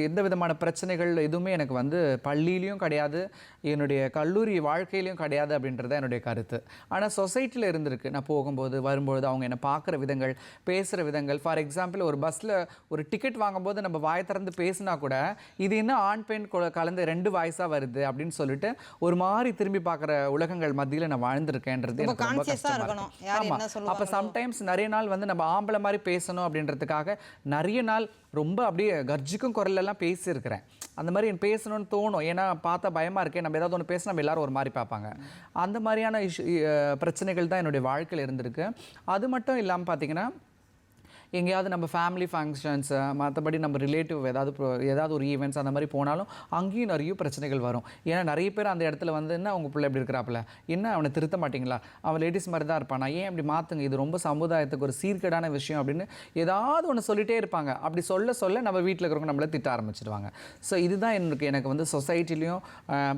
எந்த விதமான பிரச்சனைகள் எதுவுமே எனக்கு வந்து பள்ளியிலையும் கிடையாது என்னுடைய கல்லூரி வாழ்க்கையிலையும் கிடையாது அப்படின்றது தான் என்னுடைய கருத்து ஆனால் சொசைட்டியில் இருந்திருக்கு நான் போகும்போது வரும்போது அவங்க என்னை பார்க்குற விதங்கள் பேசுகிற விதங்கள் ஃபார் எக்ஸாம்பிள் ஒரு பஸ்ஸில் ஒரு டிக்கெட் வாங்கும்போது நம்ம வாய் திறந்து பேசினா கூட இது என்ன ஆண் பெண் கலந்து ரெண்டு வாய்ஸாக வருது அப்படின்னு சொல்லிட்டு ஒரு மாதிரி திரும்பி பார்க்குற உலகங்கள் மத்தியில் நான் வாழ்ந்திருக்கேன்றது எனக்கு ரொம்ப conscious-ஆ கஷ்டமா இருக்கணும். இருக்கு. யார் ஆமா. என்ன அப்போ. சம்டைம்ஸ் நிறைய நாள் வந்து நம்ம ஆம்பளை மாதிரி பேசணும் அப்படின்றதுக்காக நிறைய நாள் ரொம்ப அப்படியே கர்ஜிக்கும் குரல்லெல்லாம் பேசியிருக்கிறேன் அந்த மாதிரி எனக்கு பேசணும்னு தோணும். ஏன்னா பார்த்தா பயமாக இருக்கே. நம்ம ஏதாவது ஒன்று பேசினா நம்ம எல்லாரும் ஒரு மாதிரி பார்ப்பாங்க. அந்த மாதிரியான இஷ்யூ பிரச்சனைகள் தான் என்னுடைய வாழ்க்கையில் இருந்திருக்கு. அது மட்டும் இல்லாமல் பார்த்தீங்கன்னா எங்கேயாவது நம்ம ஃபேமிலி ஃபங்க்ஷன்ஸு மற்றபடி நம்ம ரிலேட்டிவ் ஏதாவது ஏதாவது ஒரு ஈவெண்ட்ஸ் அந்த மாதிரி போனாலும் அங்கேயும் நிறைய பிரச்சனைகள் வரும். ஏன்னா நிறைய பேர் அந்த இடத்துல வந்து என்ன அவங்க பிள்ளை எப்படி இருக்கிறாப்புல? என்ன அவனை திருத்த மாட்டிங்களா? அவன் லேடிஸ் மாதிரி தான் இருப்பான்? ஏன் இப்படி மாற்றுங்க இது ரொம்ப சமுதாயத்துக்கு ஒரு சீர்கேடான விஷயம் அப்படின்னு ஏதாவது ஒன்று சொல்லிட்டே இருப்பாங்க. அப்படி சொல்ல சொல்ல நம்ம வீட்டில் இருக்கிறவங்க நம்மளை திட்ட ஆரம்பிச்சிடுவாங்க ஸோ இதுதான் எனக்கு எனக்கு வந்து சொசைட்டிலையும்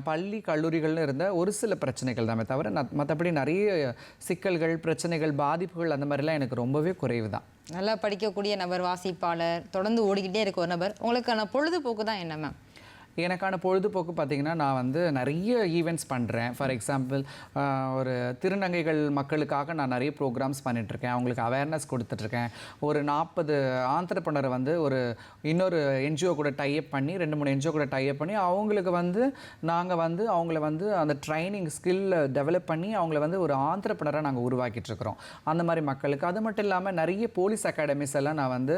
பள்ளி கல்லூரிகள்னு இருந்த ஒரு சில பிரச்சனைகள் தான் தவிர மற்றபடி நிறைய சிக்கல்கள் பிரச்சனைகள் பாதிப்புகள் அந்த மாதிரிலாம் எனக்கு ரொம்பவே குறைவு தான். நல்லா படிக்கக்கூடிய நபர் வாசிப்பாளர் தொடர்ந்து ஓடிக்கிட்டே இருக்க ஒரு நபர். உங்களுக்கான பொழுதுபோக்கு தான் என்ன மேம் எனக்கான பொழுதுபோக்கு பார்த்தீங்கன்னா நான் வந்து நிறைய ஈவெண்ட்ஸ் பண்ணுறேன் ஃபார் எக்ஸாம்பிள் ஒரு திருநங்கைகள் மக்களுக்காக நான் நிறைய ப்ரோக்ராம்ஸ் பண்ணிகிட்ருக்கேன் அவங்களுக்கு அவேர்னஸ் கொடுத்துட்ருக்கேன் ஒரு நாற்பது ஆந்திரப்பனரை வந்து ஒரு இன்னொரு என்ஜிஓ கூட டைப் பண்ணி ரெண்டு மூணு என்ஜிஓ கூட டைப் பண்ணி அவங்களுக்கு வந்து நாங்கள் வந்து அவங்கள வந்து அந்த ட்ரைனிங் ஸ்கில்ல டெவலப் பண்ணி அவங்கள வந்து ஒரு ஆந்திரப்பனராக நாங்கள் உருவாக்கிட்டு இருக்கிறோம் அந்த மாதிரி மக்களுக்கு. அது மட்டும் இல்லாமல் நிறைய போலீஸ் அகாடமிஸ் எல்லாம் நான் வந்து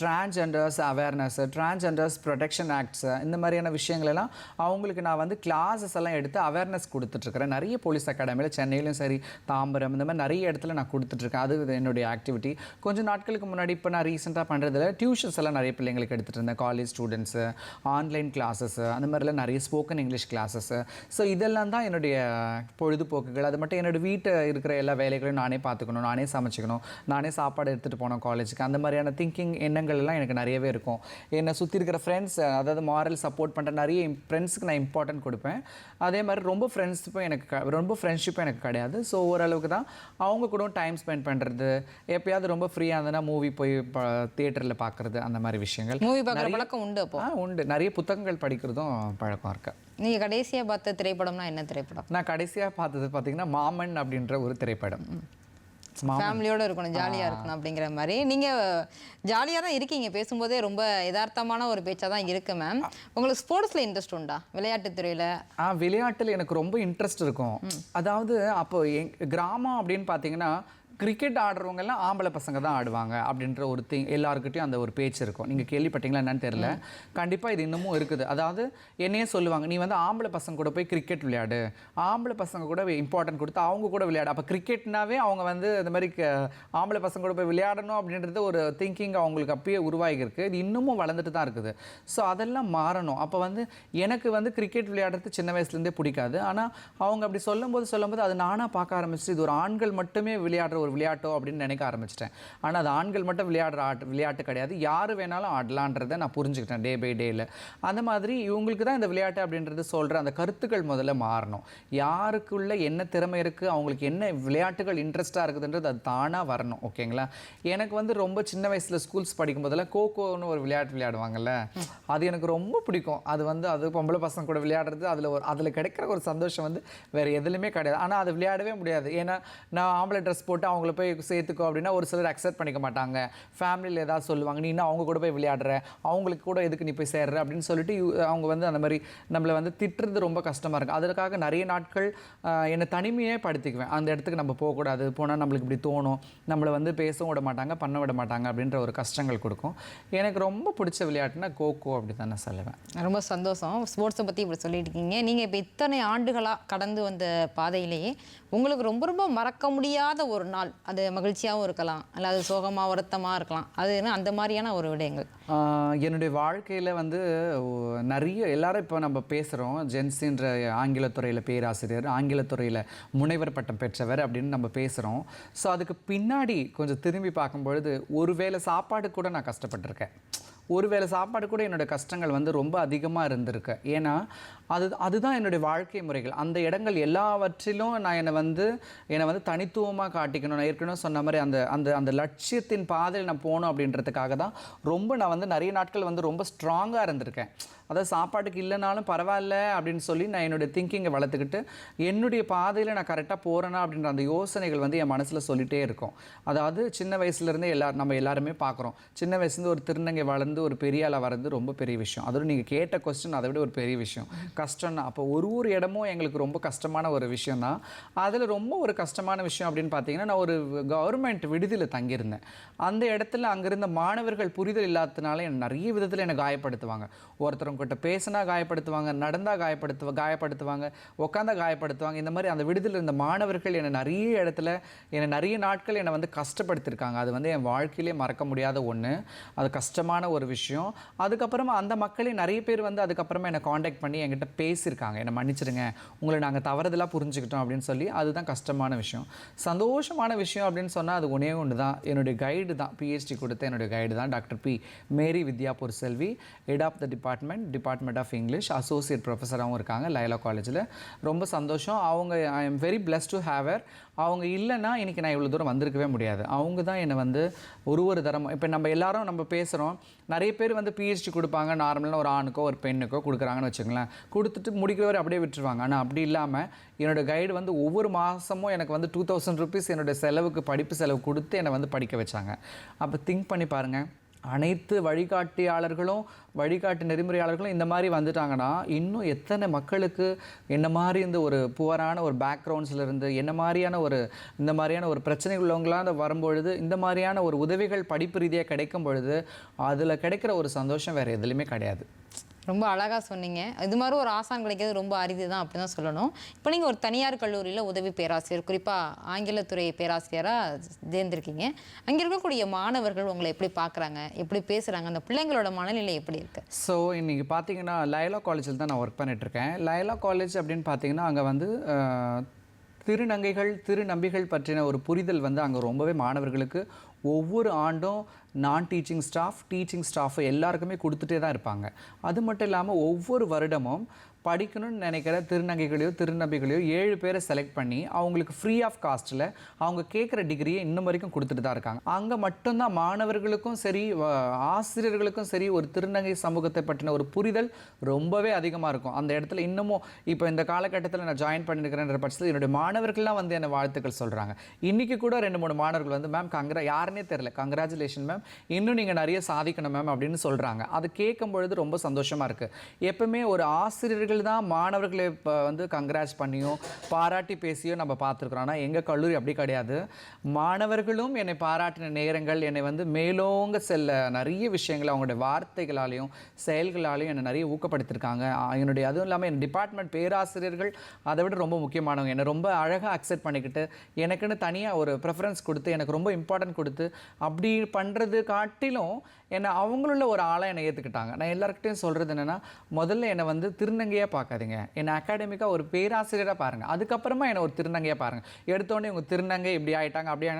transgenders awareness transgenders protection acts இந்த மாதிரியான விஷயங்கள் எல்லாம் அவங்களுக்கு நான் வந்து கிளாஸஸ் எல்லாம் எடுத்து அவேர்னஸ் கொடுத்துட்ருக்கிறேன். நிறைய போலீஸ் அகாடமியில் சென்னையிலும் சரி தாம்பரம் இந்த மாதிரி நிறைய இடத்துல நான் கொடுத்துட்ருக்கேன். அது என்னுடைய ஆக்டிவிட்டி கொஞ்சம் நாட்களுக்கு முன்னாடி இப்போ நான் ரீசெண்டாக பண்ணுறதுல டியூஷன்ஸ் எல்லாம் நிறைய பிள்ளைங்களுக்கு எடுத்துகிட்டு இருந்தேன். காலேஜ் ஸ்டூடெண்ட்ஸு ஆன்லைன் கிளாஸஸ் அந்த மாதிரிலாம் நிறைய ஸ்போக்கன் இங்கிலீஷ் கிளாஸஸ் ஸோ இதெல்லாம் தான் என்னுடைய பொழுதுபோக்குகள். அது மட்டும் என்னோட வீட்டை இருக்கிற எல்லா வேலைகளையும் நானே பார்த்துக்கணும். நானே சமைச்சிக்கணும். நானே சாப்பாடு எடுத்துகிட்டு போனோம் காலேஜுக்கு அந்த மாதிரியான திங்கிங் எண்ணங்கள் எல்லாம் எனக்கு நிறையவே இருக்கும். என்னை சுற்றி இருக்கிற ஃப்ரெண்ட்ஸ் அதாவது மாரல் சப்போர்ட் பண்ணுற நிறைய ஃப்ரெண்ட்ஸுக்கு நான் இம்பார்ட்டன்ட் கொடுப்பேன். அதே மாதிரி ரொம்ப ஃப்ரெண்ட்ஷிப்பும் எனக்கு ரொம்ப ஃப்ரெண்ட்ஷிப்பும் எனக்கு கிடையாது. ஸோ ஓரளவுக்கு தான் அவங்க கூட டைம் ஸ்பெண்ட் பண்ணுறது எப்பயாவது ரொம்ப ஃப்ரீயாக இருந்ததுன்னா மூவி போய் தியேட்டரில் பார்க்குறது அந்த மாதிரி விஷயங்கள். மூவி பார்க்குற பழக்கம் உண்டு அப்போ? உண்டு. நிறைய புத்தகங்கள் படிக்கிறதும் பழக்கம் இருக்கு. நீங்க கடைசியா பார்த்த திரைப்படம்னா என்ன திரைப்படம்? நான் கடைசியாக பார்த்தது பார்த்தீங்கன்னா மாமன் அப்படின்ற ஒரு திரைப்படம். ஃபேமிலியோட இருக்கணும் ஜாலியா இருக்கணும் அப்படிங்கிற மாதிரி. நீங்க ஜாலியா தான் இருக்கீங்க பேசும்போதே ரொம்ப யதார்த்தமான ஒரு பேச்சா தான் இருக்கு மேம் உங்களுக்கு ஸ்போர்ட்ஸ்ல இன்ட்ரெஸ்ட் உண்டா? விளையாட்டுத் துறையில? ஆ விளையாட்டில் எனக்கு ரொம்ப இன்ட்ரெஸ்ட் இருக்கும். அதாவது அப்போ எங் கிராமம் அப்படின்னு பார்த்தீங்கன்னா கிரிக்கெட் ஆடுறவங்க எல்லாம் ஆம்பளை பசங்க தான் ஆடுவாங்க அப்படின்ற ஒரு திங் எல்லாருக்கிட்டையும் அந்த ஒரு பேச்சு இருக்கும். நீங்கள் கேள்விப்பட்டீங்களா என்னன்னு தெரியல. கண்டிப்பாக இது இன்னமும் இருக்குது. அதாவது என்னையே சொல்லுவாங்க நீ வந்து ஆம்பளை பசங்க கூட போய் கிரிக்கெட் விளையாடு. ஆம்பளை பசங்க கூட இம்பார்ட்டன்ட் கொடுத்து அவங்க கூட விளையாடு. அப்போ கிரிக்கெட்னாவே அவங்க வந்து இந்த மாதிரி ஆம்பளை பசங்க கூட போய் விளையாடணும் அப்படின்றது ஒரு திங்கிங் அவங்களுக்கு அப்பயே உருவாகியிருக்கு. இது இன்னமும் வளர்ந்துட்டு தான் இருக்குது. ஸோ அதெல்லாம் மாறணும். அப்போ வந்து எனக்கு வந்து கிரிக்கெட் விளையாடுறது சின்ன வயசுலேருந்தே பிடிக்காது. ஆனால் அவங்க அப்படி சொல்லும்போது சொல்லும்போது அது நானாக பார்க்க ஆரம்பிச்சு இது ஒரு ஆண்கள் மட்டுமே விளையாடுற ஒரு விளையாட்டோ அப்படின்னு நினைக்க ஆரம்பிச்சிட்டேன். ஆனால் அது ஆண்கள் மட்டும் விளையாடுற ஆட்டு விளையாட்டு கிடையாது. யார் வேணாலும் ஆடலான்றதை நான் புரிஞ்சுக்கிட்டேன் டே பை டேயில் அந்த மாதிரி இவங்களுக்கு தான் இந்த விளையாட்டு அப்படின்றது சொல்கிற அந்த கருத்துக்கள் முதல்ல மாறணும். யாருக்குள்ள என்ன திறமை இருக்குது அவங்களுக்கு என்ன விளையாட்டுகள் இன்ட்ரெஸ்ட்டாக இருக்குதுன்றது அது தானாக வரணும் ஓகேங்களா எனக்கு வந்து ரொம்ப சின்ன வயசில் ஸ்கூல்ஸ் படிக்கும் போதெல்லாம் கோகோன்னு ஒரு விளையாட்டு விளையாடுவாங்கல்ல? அது எனக்கு ரொம்ப பிடிக்கும். அது வந்து அது பொம்பளை பசங்க கூட விளையாடுறது அதில் ஒரு அதில் கிடைக்கிற ஒரு சந்தோஷம் வந்து வேறு எதுலையுமே கிடையாது. ஆனால் அது விளையாடவே முடியாது. ஏன்னா நான் ஆம்பளை ட்ரெஸ் போட்டு அவங்கள போய் சேர்த்துக்கோ அப்படின்னா ஒரு சிலர் அக்செப்ட் பண்ணிக்க மாட்டாங்க. ஃபேமிலியில் ஏதாவது சொல்லுவாங்க நீ இன்னும் அவங்க கூட போய் விளையாடுற அவங்களுக்கு கூட எதுக்கு நீ போய் சேர்ற? அப்படின்னு சொல்லிட்டு அவங்க வந்து அந்த மாதிரி நம்மளை வந்து திட்டுறது ரொம்ப கஷ்டமாக இருக்கும். அதற்காக நிறைய நாட்கள் என்னை தனிமையே படுத்திக்குவேன். அந்த இடத்துக்கு நம்ம போகக்கூடாது. போனால் நம்மளுக்கு இப்படி தோணும். நம்மளை வந்து பேசவும் விட மாட்டாங்க பண்ண விட மாட்டாங்க அப்படின்ற ஒரு கஷ்டங்கள் கொடுக்கும். எனக்கு ரொம்ப பிடிச்ச விளையாட்டுனா கோகோ அப்படி தான் நான் சொல்லுவேன். ரொம்ப சந்தோஷம். ஸ்போர்ட்ஸை பற்றி இப்படி சொல்லிட்டு இருக்கீங்க. நீங்கள் இப்போ இத்தனை ஆண்டுகளாக கடந்து வந்த பாதையிலேயே உங்களுக்கு ரொம்ப ரொம்ப மறக்க முடியாத ஒரு நாள். அது மகிழ்ச்சியாகவும் இருக்கலாம். அல்லது சோகமாக வருத்தமாக இருக்கலாம். அது என்ன அந்த மாதிரியான ஒரு விடயங்கள். என்னுடைய வாழ்க்கையில் வந்து நிறைய எல்லாரும் இப்போ நம்ம பேசுகிறோம் ஜென்ஸின்ற ஆங்கிலத்துறையில் பேராசிரியர் ஆங்கிலத்துறையில் முனைவர் பட்டம் பெற்றவர் அப்படின்னு நம்ம பேசுகிறோம் ஸோ அதுக்கு பின்னாடி கொஞ்சம் திரும்பி பார்க்கும்பொழுது ஒருவேளை சாப்பாடு கூட நான் கஷ்டப்பட்டிருக்கேன். ஒருவேளை சாப்பாடு கூட என்னோட கஷ்டங்கள் வந்து ரொம்ப அதிகமாக இருந்திருக்கு. ஏன்னா அது அதுதான் என்னுடைய வாழ்க்கை முறைகள். அந்த இடங்கள் எல்லாவற்றிலும் நான் என்னை வந்து என்னை வந்து தனித்துவமாக காட்டிக்கணும். நான் ஏற்கனவே சொன்ன மாதிரி அந்த அந்த அந்த லட்சியத்தின் பாதையில் நான் போகணும் அப்படின்றதுக்காக தான் ரொம்ப நான் வந்து நிறைய நாட்கள் வந்து ரொம்ப ஸ்ட்ராங்காக இருந்திருக்கேன். அதாவது சாப்பாட்டுக்கு இல்லைனாலும் பரவாயில்ல அப்படின்னு சொல்லி நான் என்னுடைய திங்கிங்கை வளர்த்துக்கிட்டு என்னுடைய பாதையில் நான் கரெக்டாக போகிறேனா அப்படின்ற அந்த யோசனைகள் வந்து என் மனசில் சொல்லிகிட்டே இருக்கும். அதாவது சின்ன வயசுலேருந்தே எல்லா நம்ம எல்லாருமே பார்க்குறோம். சின்ன வயசுலேருந்து ஒரு திருநங்கை வளர்ந்து ஒரு பெரிய ஆளாக வர்றது ரொம்ப பெரிய விஷயம். அதோட நீங்கள் கேட்ட கொஸ்டின் அதை விட ஒரு பெரிய விஷயம். கஷ்டம்னா அப்போ ஒரு ஒரு இடமும் எங்களுக்கு ரொம்ப கஷ்டமான ஒரு விஷயம் தான் அதில் ரொம்ப ஒரு கஷ்டமான விஷயம் அப்படின்னு பார்த்தீங்கன்னா நான் ஒரு கவர்மெண்ட் விடுதியில் தங்கியிருந்தேன். அந்த இடத்துல அங்கிருந்த மாணவர்கள் புரிதல் இல்லாததுனால என்னை நிறைய விதத்தில் என்னை காயப்படுத்துவாங்க. ஒருத்தர் கிட்ட பேசினா காயப்படுத்துவாங்க நடந்தால் காயப்படுத்துவ காயப்படுத்துவாங்க உட்காந்தா காயப்படுத்துவாங்க. இந்த மாதிரி அந்த விடுதியில் இருந்த மாணவர்கள் என்னை நிறைய இடத்துல என்னை நிறைய நாட்கள் என்னை வந்து கஷ்டப்படுத்தியிருக்காங்க. அது வந்து என் வாழ்க்கையிலே மறக்க முடியாத ஒன்று அது கஷ்டமான ஒரு விஷயம். அதுக்கப்புறமா அந்த மக்களே நிறைய பேர் வந்து அதுக்கப்புறமா என்னை காண்டாக்ட் பண்ணி என்கிட்ட பேசியிருக்காங்க. என்னை மன்னிச்சிடுங்க. உங்களை நாங்கள் தவறுதலாக புரிஞ்சுக்கிட்டோம் அப்படின்னு சொல்லி அதுதான் கஷ்டமான விஷயம். சந்தோஷமான விஷயம் அப்படின்னு சொன்னால் அது ஒன்றே ஒன்று தான். என்னுடைய கைடு தான். பிஹெச்டி கொடுத்த என்னுடைய கைடு தான் doctor B. Mary Vidyapur Selvi head of the department department of English associate ப்ரொஃபஸராகவும் இருக்காங்க லைலா காலேஜில் ரொம்ப சந்தோஷம். அவங்க I am very blessed to have her அவங்க இல்லைன்னா இன்றைக்கி நான் இவ்வளோ தூரம் வந்திருக்கவே முடியாது. அவங்க தான் என்னை வந்து ஒரு ஒரு தரம் இப்போ நம்ம எல்லாரும் நம்ம பேசுகிறோம் நிறைய பேர் வந்து பிஹெச்டி கொடுப்பாங்க. நார்மலாக ஒரு ஆணுக்கோ ஒரு பெண்ணுக்கோ கொடுக்குறாங்கன்னு வச்சுங்களேன் கொடுத்துட்டு முடிக்கிறவரை அப்படியே விட்டுருவாங்க. ஆனால் அப்படி இல்லாமல் என்னோட கைடு வந்து ஒவ்வொரு மாதமும் எனக்கு வந்து டூ தௌசண்ட் ருபீஸ் என்னோட செலவுக்கு படிப்பு செலவு கொடுத்து என்னை வந்து படிக்க வச்சாங்க. அப்போ திங்க் பண்ணி பாருங்கள் அனைத்து வழிகாட்டியாளர்களும் வழிகாட்டு நெறிமுறையாளர்களும் இந்த மாதிரி வந்துட்டாங்கன்னா இன்னும் எத்தனை மக்களுக்கு என்ன மாதிரி இந்த ஒரு புவரான ஒரு பேக்ரவுண்ட்ஸ்லேருந்து என்ன மாதிரியான ஒரு இந்த மாதிரியான ஒரு பிரச்சனை உள்ளவங்களாம் வரும்பொழுது இந்த மாதிரியான ஒரு உதவிகள் படிப்பு ரீதியாக கிடைக்கும் பொழுது அதில் கிடைக்கிற ஒரு சந்தோஷம் வேறு எதுலேயுமே கிடையாது. ரொம்ப அழகாக சொன்னீங்க. இது மாதிரி ஒரு ஆசான் கிடைக்கிறது ரொம்ப அரிது தான் அப்படி தான் சொல்லணும். இப்போ நீங்கள் ஒரு தனியார் கல்லூரியில் உதவி பேராசிரியர் குறிப்பாக ஆங்கிலத்துறை பேராசிரியராக சேர்ந்துருக்கீங்க அங்கே இருக்கக்கூடிய மாணவர்கள் உங்களை எப்படி பார்க்குறாங்க எப்படி பேசுகிறாங்க அந்த பிள்ளைங்களோட மனநிலை எப்படி இருக்குது ஸோ இன்றைக்கி பார்த்தீங்கன்னா லயலா காலேஜில் தான் நான் ஒர்க் பண்ணிகிட்ருக்கேன் லயலா காலேஜ் அப்படின்னு பார்த்தீங்கன்னா அங்கே வந்து திருநங்கைகள் திருநம்பிகள் பற்றின ஒரு புரிதல் வந்து அங்கே ரொம்பவே மாணவர்களுக்கு ஒவ்வொரு ஆண்டும் நான் டீச்சிங் ஸ்டாஃப் டீச்சிங் ஸ்டாஃப் எல்லாருக்குமே கொடுத்துட்டே தான் இருப்பாங்க. அது மட்டும் இல்லாமல் ஒவ்வொரு வருடமும் படிக்கணும்னு நினைக்கிற திருநங்கைகளையோ திருநம்பிகளையோ ஏழு பேரை செலக்ட் பண்ணி அவங்களுக்கு ஃப்ரீ ஆஃப் காஸ்ட்டில் அவங்க கேட்குற டிகிரியை இன்னும் வரைக்கும் கொடுத்துட்டு தான் இருக்காங்க. அங்கே மட்டும்தான் மாணவர்களுக்கும் சரி ஆசிரியர்களுக்கும் சரி ஒரு திருநங்கை சமூகத்தை பற்றின ஒரு புரிதல் ரொம்பவே அதிகமாக இருக்கும். அந்த இடத்துல இன்னமும் இப்போ இந்த காலகட்டத்தில் நான் ஜாயின் பண்ணியிருக்கிறேன்ற பட்சத்தில் என்னுடைய மாணவர்கள்லாம் வந்து என்ன வாழ்த்துக்கள் சொல்கிறாங்க இன்றைக்கி கூட ரெண்டு மூணு மாணவர்கள் வந்து மேம் கங்க்ரா யாருன்னே தெரில கங்க்ராச்சுலேஷன் மேம் இன்னும் நீங்கள் நிறைய சாதிக்கணும் மேம் அப்படின்னு சொல்கிறாங்க அது கேட்கும் பொழுது ரொம்ப சந்தோஷமாக இருக்குது எப்பவுமே ஒரு ஆசிரியர்கள் தான் மாணவர்களை இப்போ வந்து கங்க்ராட்ஸ் பண்ணியோ பாராட்டி பேசியோ நம்ம பார்த்துருக்குறோம். ஆனால் எங்கள் கல்லூரி அப்படி கிடையாது. மாணவர்களும் என்னை பாராட்டின நேரங்கள் என்னை வந்து மேலோங்க செல்ல நிறைய விஷயங்கள் அவங்களுடைய வார்த்தைகளாலையும் செயல்களாலையும் என்னை நிறைய ஊக்கப்படுத்தியிருக்காங்க. என்னுடைய அதுவும் இல்லாமல் என் டிபார்ட்மெண்ட் பேராசிரியர்கள் அதை விட ரொம்ப முக்கியமானவங்க. என்னை ரொம்ப அழகாக அக்செப்ட் பண்ணிக்கிட்டு எனக்குன்னு தனியாக ஒரு ப்ரெஃபரன்ஸ் கொடுத்து எனக்கு ரொம்ப இம்பார்ட்டன்ட் கொடுத்து அப்படி பண்ணுறது காட்டிலும் என்னை அவங்களுள்ள ஒரு ஆளாக என்னை ஏற்றுக்கிட்டாங்க நான் எல்லாருக்கிட்டையும் சொல்கிறது என்னென்னா முதல்ல என்னை வந்து திருநங்கையாக பார்க்காதீங்க. என்னை அகாடமிக்காக ஒரு பேராசிரியராக பாருங்கள் அதுக்கப்புறமா என்னை ஒரு திருநங்கையாக பாருங்கள் எடுத்தோடனே இவங்க திருநங்கை இப்படி ஆகிட்டாங்க அப்படி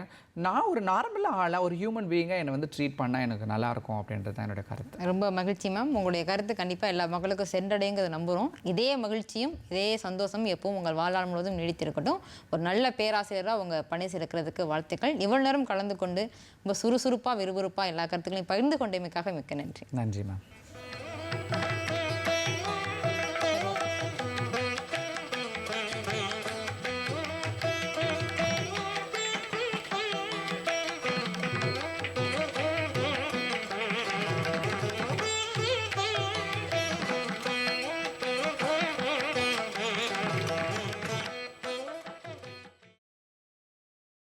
நான் ஒரு நார்மலாக ஆளாக ஒரு ஹியூமன் பீயிங்காக என்னை வந்து ட்ரீட் பண்ணால் எனக்கு நல்லாயிருக்கும் அப்படின்றது தான் என்னுடைய கருத்து. ரொம்ப மகிழ்ச்சி மேம் உங்களுடைய கருத்து கண்டிப்பாக எல்லா மக்களுக்கும் சென்றடைங்கிறத நம்புகிறோம் இதே மகிழ்ச்சியும் இதே சந்தோஷம் எப்பவும் உங்கள் வாழ்நாள் முழுவதும் நீடித்திருக்கட்டும். ஒரு நல்ல பேராசிரியராக உங்கள் பணி சிறக்கிறதுக்கு வாழ்த்துக்கள். இவ்வளவு நேரம் கலந்து கொண்டு ரொம்ப சுறுசுறுப்பாக விறுவிறுப்பாக எல்லா கருத்துக்களையும் பகிர்ந்து கொண்டமைக்காக மிக்க நன்றி. நன்றி மேம்